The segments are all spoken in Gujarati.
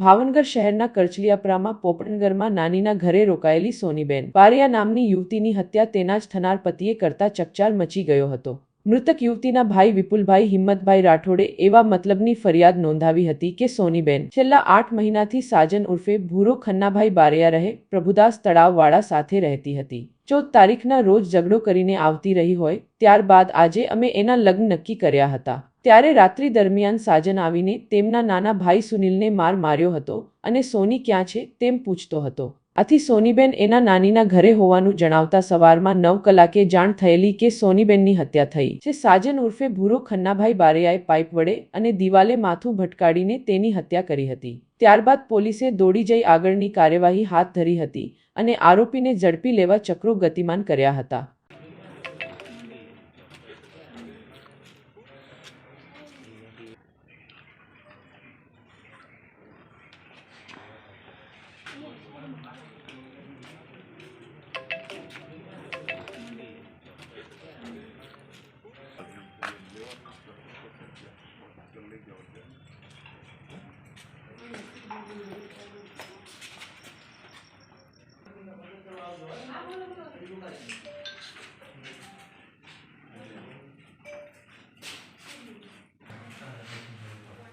ભાવનગર શહેરના કરચલિયાપરામાં પોપટનગરમાં નાનીના ઘરે રોકાયેલી સોનીબેન. પારિયા નામની યુવતીની હત્યા તેના જ થનાર પતિએ કરતા ચકચાર મચી ગયો હતો. મૃતક યુવતીના ભાઈ વિપુલભાઈ હિંમતભાઈ રાઠોડે એવા મતલબની ફરિયાદ નોંધાવી હતી કે સોનીબેન છેલ્લા આઠ મહિનાથી સાજન ઉર્ફે ભૂરો ખન્નાભાઈ બારિયા રહે, પ્રભુદાસ તળાવવાળા સાથે રહેતી હતી. ચૌદ તારીખના રોજ ઝઘડો કરીને આવતી રહી હોય, ત્યારબાદ આજે અમે એના લગ્ન નક્કી કર્યા હતા. ત્યારે રાત્રિ દરમિયાન સાજન આવીને તેમના નાના ભાઈ સુનિલને માર માર્યો હતો અને સોની ક્યાં છે તેમ પૂછતો હતો. આથી સોનીબેન એના નાનીના ઘરે હોવાનું જણાવતા સવારમાં નવ કલાકે જાણ થયેલી કે સોનીબેનની હત્યા થઈ. છે સાજન ઉર્ફે ભૂરો ખન્નાભાઈ બારેયાએ પાઇપ વડે અને દિવાલે માથું ભટકાડીને તેની હત્યા કરી હતી. ત્યારબાદ પોલીસે દોડી જઈ આગળની કાર્યવાહી હાથ ધરી હતી અને આરોપીને ઝડપી લેવા ચક્રો ગતિમાન કર્યા હતા.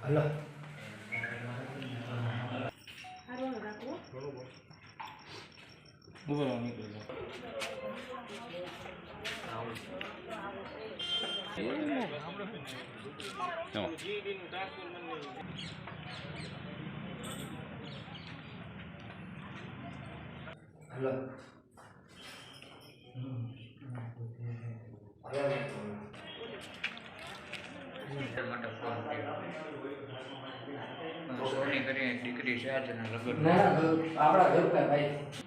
હલો બોલો નીકળી જાઓ હલો. માટે ફોન કર્યો. સોની કરીને દીકરી છે આજે એના લગ્ન આપણા ઘર પર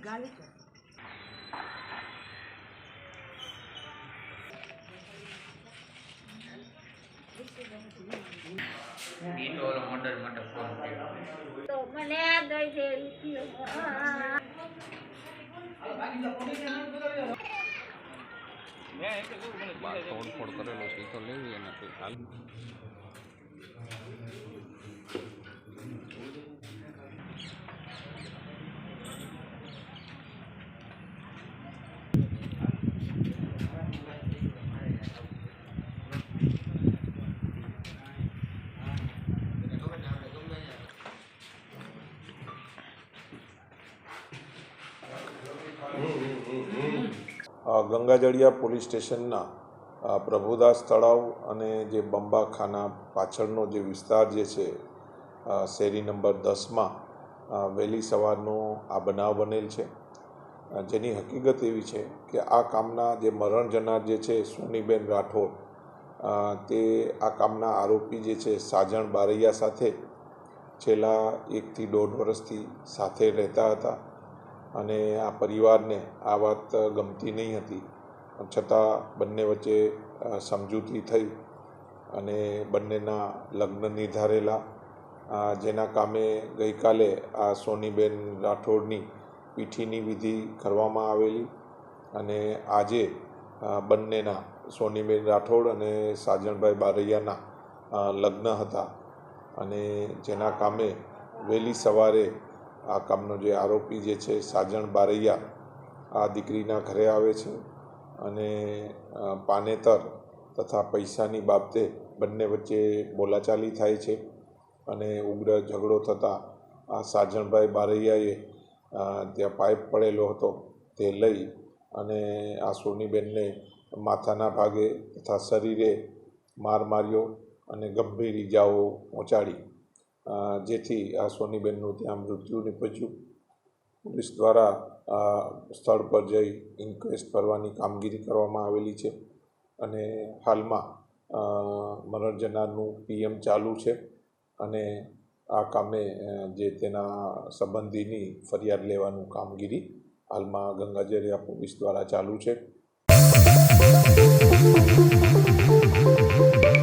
ભાઈ ઈ તો ઓલો મર્ડર માટે ફોન કર્યો મને દઈ દે રૂપિયો તોડફોડ કરેલો છે તો લેવી અને કોઈ હાલ. અ, ગંગાજળિયા પોલીસ સ્ટેશનના પ્રભુદાસ તળાવ અને જે બંબાખાના પાછળનો જે વિસ્તાર જે છે શેરી નંબર દસમાં વહેલી સવારનો આ બનાવ બનેલ છે. જેની હકીકત એવી છે કે આ કામના જે મરણ જનાર જે છે, સોનીબેન રાઠોડ તે આ કામના આરોપી જે છે, સાજણ બારૈયા સાથે છેલ્લા એકથી દોઢ વર્ષથી સાથે રહેતા હતા. અને આ પરિવારને આ વાત ગમતી નહીં હતી. છતાં બંને વચ્ચે સમજૂતી થઈ અને બંનેના લગ્ન નિર્ધારેલા. જેના કામે ગઈકાલે આ સોનીબેન રાઠોડની પીઠીની વિધિ કરવામાં આવેલી અને આજે બંનેના સોનીબેન રાઠોડ અને સાજણભાઈ બારૈયાના લગ્ન હતા. અને જેના કામે વહેલી સવારે આ કામનો જે આરોપી જે છે, સાજણ બારૈયા, આ દીકરીના ઘરે આવે છે અને પાનેતર તથા પૈસાની બાબતે બંને વચ્ચે બોલાચાલી થાય છે અને ઉગ્ર ઝઘડો થતાં આ સાજણભાઈ બારૈયાએ ત્યાં પાઇપ પડેલો હતો તે લઈ અને આ સોનીબેનને માથાના ભાગે તથા શરીરે માર માર્યો અને ગંભીર ઈજાઓ પહોંચાડી. જેથી આ સોનીબેનનું ત્યાં મૃત્યુ નીપજ્યું. પોલીસ દ્વારા સ્થળ પર જઈ ઇન્ક્વેસ્ટ કરવાની કામગીરી કરવામાં આવેલી છે અને હાલમાં અ, મરણ જનારનું પીએમ ચાલુ છે અને આ કામે જે તેના સંબંધીની ફરિયાદ લેવાનું કામગીરી હાલમાં ગંગાજળિયા પોલીસ દ્વારા ચાલુ છે.